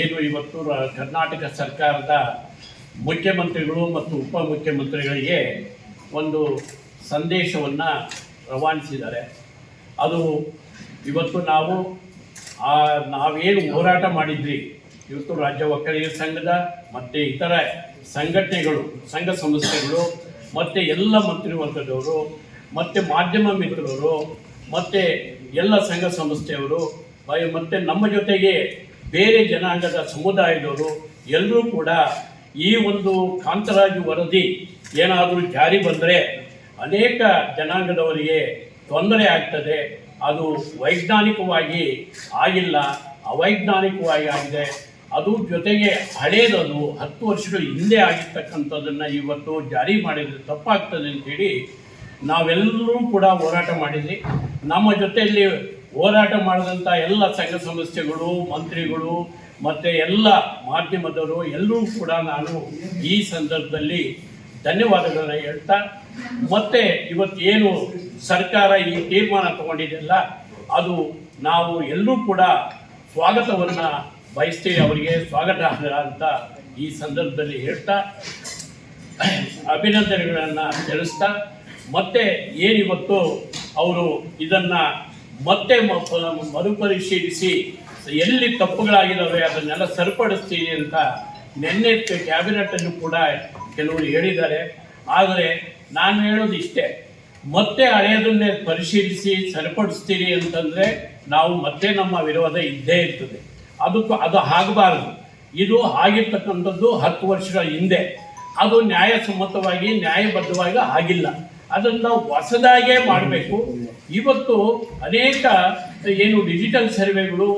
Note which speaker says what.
Speaker 1: ಏನು ಇವತ್ತು ಕರ್ನಾಟಕ ಸರ್ಕಾರದ ಮುಖ್ಯಮಂತ್ರಿಗಳು ಮತ್ತು ಉಪಮುಖ್ಯಮಂತ್ರಿಗಳಿಗೆ ಒಂದು ಸಂದೇಶವನ್ನು ರವಾನಿಸಿದ್ದಾರೆ. ಅದು ಇವತ್ತು ನಾವು ಆ ನಾವೇನು ಹೋರಾಟ ಮಾಡಿದ್ವಿ, ಇವತ್ತು ರಾಜ್ಯ ಒಕ್ಕಲಿಗ ಸಂಘದ ಮತ್ತು ಇತರ ಸಂಘಟನೆಗಳು, ಸಂಘ ಸಂಸ್ಥೆಗಳು, ಮತ್ತು ಎಲ್ಲ ಮಂತ್ರಿವರ್ಗದವರು ಮತ್ತು ಮಾಧ್ಯಮ ಮಿತ್ರರು, ಮತ್ತು ಎಲ್ಲ ಸಂಘ ಸಂಸ್ಥೆಯವರು ಮತ್ತು ನಮ್ಮ ಜೊತೆಗೆ ಬೇರೆ ಜನಾಂಗದ ಸಮುದಾಯದವರು ಎಲ್ಲರೂ ಕೂಡ ಈ ಒಂದು ಕಾಂತರಾಜು ವರದಿ ಏನಾದರೂ ಜಾರಿ ಬಂದರೆ ಅನೇಕ ಜನಾಂಗದವರಿಗೆ ತೊಂದರೆ ಆಗ್ತದೆ. ಅದು ವೈಜ್ಞಾನಿಕವಾಗಿ ಆಗಿಲ್ಲ, ಅವೈಜ್ಞಾನಿಕವಾಗಿ ಆಗಿದೆ. ಅದು ಜೊತೆಗೆ ಹಳೇದದು, ಹತ್ತು ವರ್ಷಗಳ ಹಿಂದೆ ಆಗಿರ್ತಕ್ಕಂಥದ್ದನ್ನು ಇವತ್ತು ಜಾರಿ ಮಾಡಿದರೆ ತಪ್ಪಾಗ್ತದೆ ಅಂತೇಳಿ ನಾವೆಲ್ಲರೂ ಕೂಡ ಹೋರಾಟ ಮಾಡಿದ್ವಿ. ನಮ್ಮ ಜೊತೆಯಲ್ಲಿ ಹೋರಾಟ ಮಾಡಿದಂಥ ಎಲ್ಲ ಸಂಘ ಸಂಸ್ಥೆಗಳು, ಮಂತ್ರಿಗಳು, ಮತ್ತು ಎಲ್ಲ ಮಾಧ್ಯಮದವರು, ಎಲ್ಲರೂ ಕೂಡ ನಾನು ಈ ಸಂದರ್ಭದಲ್ಲಿ ಧನ್ಯವಾದಗಳನ್ನು ಹೇಳ್ತಾ, ಮತ್ತೆ ಇವತ್ತು ಏನು ಸರ್ಕಾರ ಈ ತೀರ್ಮಾನ ತಗೊಂಡಿದೆಯಲ್ಲ, ಅದು ನಾವು ಎಲ್ಲರೂ ಕೂಡ ಸ್ವಾಗತವನ್ನು ಬಯಸ್ತೀವಿ ಅವರಿಗೆ, ಸ್ವಾಗತ ಅಂತ ಈ ಸಂದರ್ಭದಲ್ಲಿ ಹೇಳ್ತಾ, ಅಭಿನಂದನೆಗಳನ್ನು ತಿಳಿಸ್ತಾ, ಮತ್ತೆ ಏನಿವತ್ತು ಅವರು ಇದನ್ನು ಮತ್ತೆ ಮರುಪರಿಶೀಲಿಸಿ ಎಲ್ಲಿ ತಪ್ಪುಗಳಾಗಿದ್ದಾವೆ ಅದನ್ನೆಲ್ಲ ಸರಿಪಡಿಸ್ತೀನಿ ಅಂತ ನಿನ್ನೆ ಕ್ಯಾಬಿನೆಟನ್ನು ಕೂಡ ಕೆಲವರು ಹೇಳಿದ್ದಾರೆ. ಆದರೆ ನಾನು ಹೇಳೋದು ಇಷ್ಟೇ. ಮತ್ತೆ ಹಳೆಯದನ್ನೇ ಪರಿಶೀಲಿಸಿ ಸರಿಪಡಿಸ್ತೀರಿ ಅಂತಂದರೆ ನಾವು ಮತ್ತೆ ನಮ್ಮ ವಿರೋಧ ಇದ್ದೇ ಇರ್ತದೆ. ಅದಕ್ಕೂ ಅದು ಆಗಬಾರದು. ಇದು ಆಗಿರ್ತಕ್ಕಂಥದ್ದು ಹತ್ತು ವರ್ಷಗಳ ಹಿಂದೆ. ಅದು ನ್ಯಾಯಸಮ್ಮತವಾಗಿ, ನ್ಯಾಯಬದ್ಧವಾಗಿ ಆಗಿಲ್ಲ. ಅದನ್ನು ಹೊಸದಾಗೇ ಮಾಡಬೇಕು. ಇವತ್ತು ಅನೇಕ ಏನು ಡಿಜಿಟಲ್ ಸರ್ವೆಗಳು